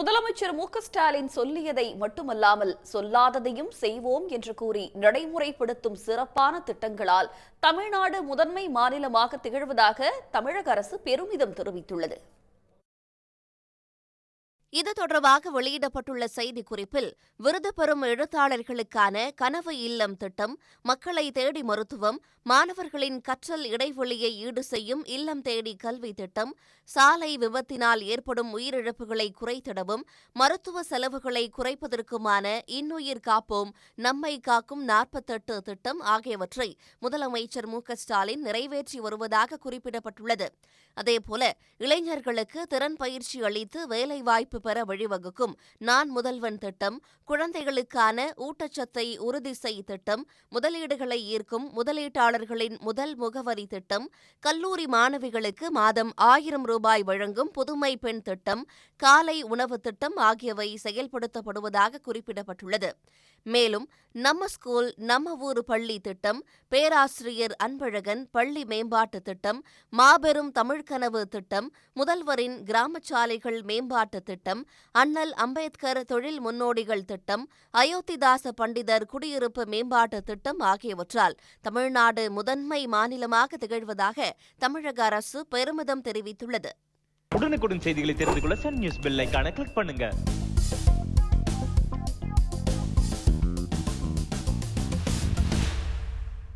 முதலமைச்சர் மு ஸ்டாலின் சொல்லியதை மட்டுமல்லாமல் சொல்லாததையும் செய்வோம் என்று கூறி நடைமுறைப்படுத்தும் சிறப்பான திட்டங்களால் தமிழ்நாடு முதன்மை மாநிலமாக திகழ்வதாக தமிழக அரசு பெருமிதம் தெரிவித்துள்ளது. இது தொடர்பாக வெளியிடப்பட்டுள்ள செய்திக்குறிப்பில் விருது பெறும் எழுத்தாளர்களுக்கான கனவு இல்லம் திட்டம் மக்களை தேடி மருத்துவம் மாணவர்களின் கற்றல் இடைவெளியை ஈடு செய்யும் இல்லம் தேடி கல்வி திட்டம் சாலை விபத்தினால் ஏற்படும் உயிரிழப்புகளை குறைத்திடவும் மருத்துவ செலவுகளை குறைப்பதற்குமான இன்னுயிர் காப்போம் நம்மை காக்கும் நாற்பத்தெட்டு திட்டம் ஆகியவற்றை முதலமைச்சர் மு. ஸ்டாலின் நிறைவேற்றி வருவதாக குறிப்பிடப்பட்டுள்ளது. அதேபோல இளைஞர்களுக்கு திறன் பயிற்சி அளித்து வேலைவாய்ப்பு பெற வழிவகுக்கும் நான் முதல்வன் திட்டம் குழந்தைகளுக்கான ஊட்டச்சத்தை உறுதி செய் திட்டம் முதலீடுகளை ஈர்க்கும் முதலீட்டாளர்களின் முதல் முகவரி திட்டம் கல்லூரி மாணவிகளுக்கு மாதம் ஆயிரம் ரூபாய் வழங்கும் புதுமை பெண் திட்டம் காலை உணவு திட்டம் ஆகியவை செயல்படுத்தப்படுவதாக குறிப்பிடப்பட்டுள்ளது. மேலும் நம்ம ஸ்கூல் நம்ம ஊரு பள்ளி திட்டம் பேராசிரியர் அன்பழகன் பள்ளி மேம்பாட்டு திட்டம் மாபெரும் தமிழ்கனவு திட்டம் முதல்வரின் கிராமச்சாலைகள் மேம்பாட்டு திட்டம் அண்ணல் அம்பேத்கர் தொழில் முன்னோடிகள் திட்டம் அயோத்திதாச பண்டிதர் குடியிருப்பு மேம்பாட்டு திட்டம் ஆகியவற்றால் தமிழ்நாடு முதன்மை மாநிலமாக திகழ்வதாக தமிழக அரசு பெருமிதம் தெரிவித்துள்ளது. உடனுக்குடன் செய்திகளை தெரிந்து கொள்ள சன் நியூஸ் பெல் கிளிக் பண்ணுங்க.